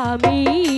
আমি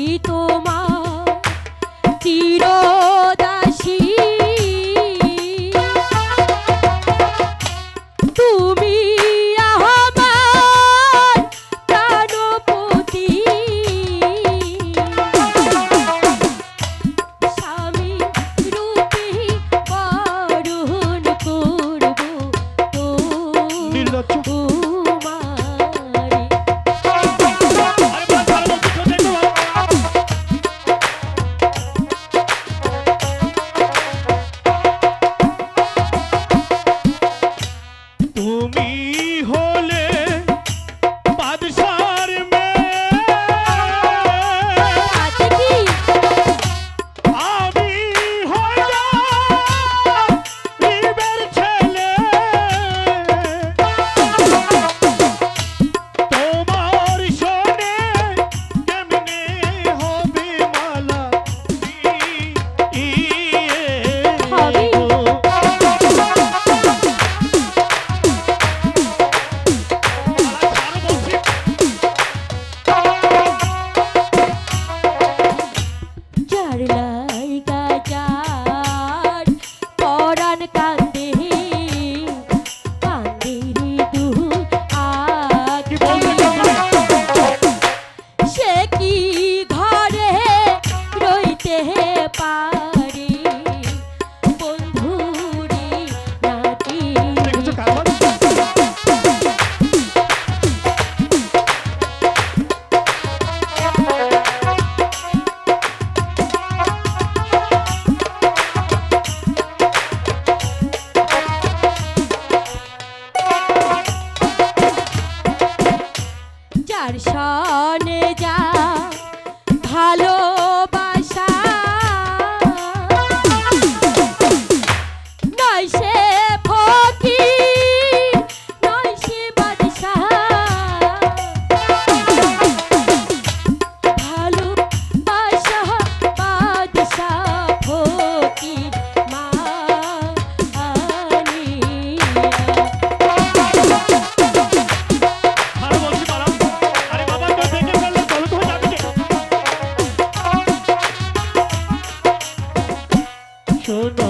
শোনো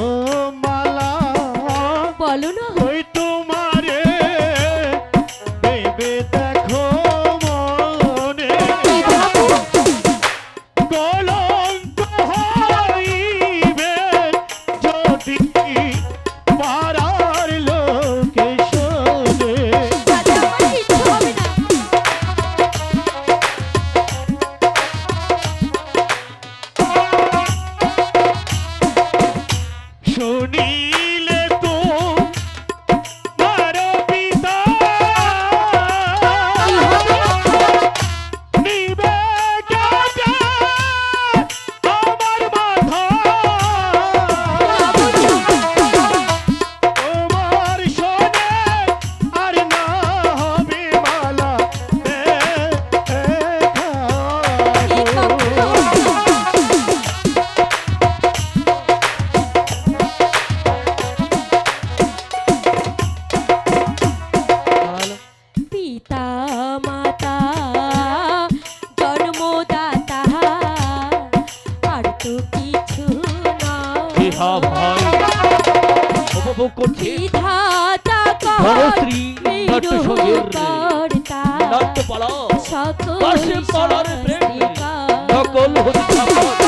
সব কোঠে ধরশ্রী নটসঙ্গের নট্যপালা। পাশে পালার প্রেম নকল হতে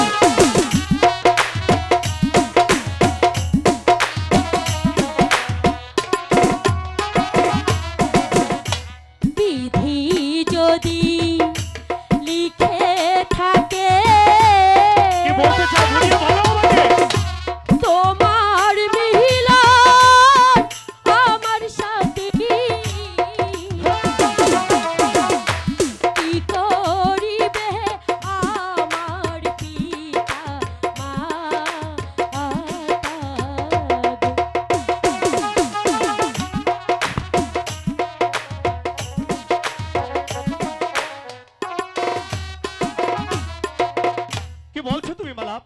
বলছো তুমি মালা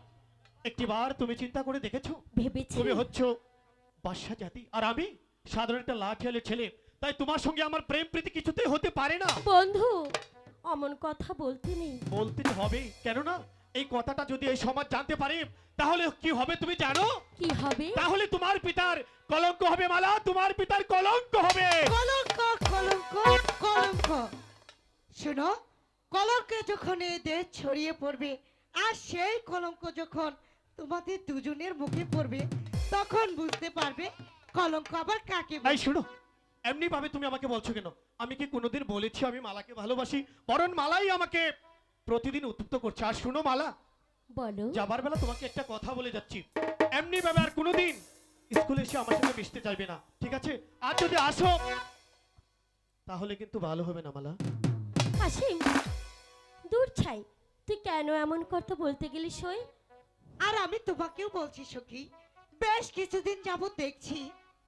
একটিবার তুমি চিন্তা করে দেখেছ? ভেবেছি। তুমি হচ্ছ বাদশা জাতি। আর আমি সাধারণ একটা লাঠিয়ালে ছেলে। তাই তোমার সঙ্গে আমার প্রেম প্রীতি কিছুতেই হতে পারে না। বন্ধু অমন কথা বলতে নেই। বলতে হবে। কেননা এই কথাটা যদি এই সমাজ জানতে পারে তাহলে কি হবে তুমি জানো? কি হবে? তাহলে তোমার পিতার কলঙ্ক হবে মালা। তোমার পিতার কলঙ্ক হবে। কলঙ্ক কলঙ্ক কলঙ্ক। শোনো কলঙ্কে যখন এ দেশ ছড়িয়ে পড়বে আর সেই কলঙ্ক যখন তোমাদের দুজনের মুখে পড়বে তখন বুঝতে পারবে কলঙ্ক আবার কাকে বলে। এই শুনো এমনি ভাবে তুমি আমাকে বলছো কেন? আমি কি কোনোদিন বলেছি আমি মালাকে ভালোবাসি? বরং মালাই আমাকে প্রতিদিন উত্তপ্ত করছে। আর শুনো মালা বলো। যাবার বেলা তোমাকে একটা কথা বলে যাচ্ছি। এমনি ভাবে আর কোনোদিন স্কুলে এসে আমার সাথে মিশতে চাইবে না ঠিক আছে? আর যদি আসো তাহলে কিন্তু ভালো হবে না মালা। আসিম দূর ছাই। তুই কেন এমন কথা বলতে গেলি সই? আর আমি তোমাকেও বলছি সখী, বেশ কিছুদিন যাবত দেখছি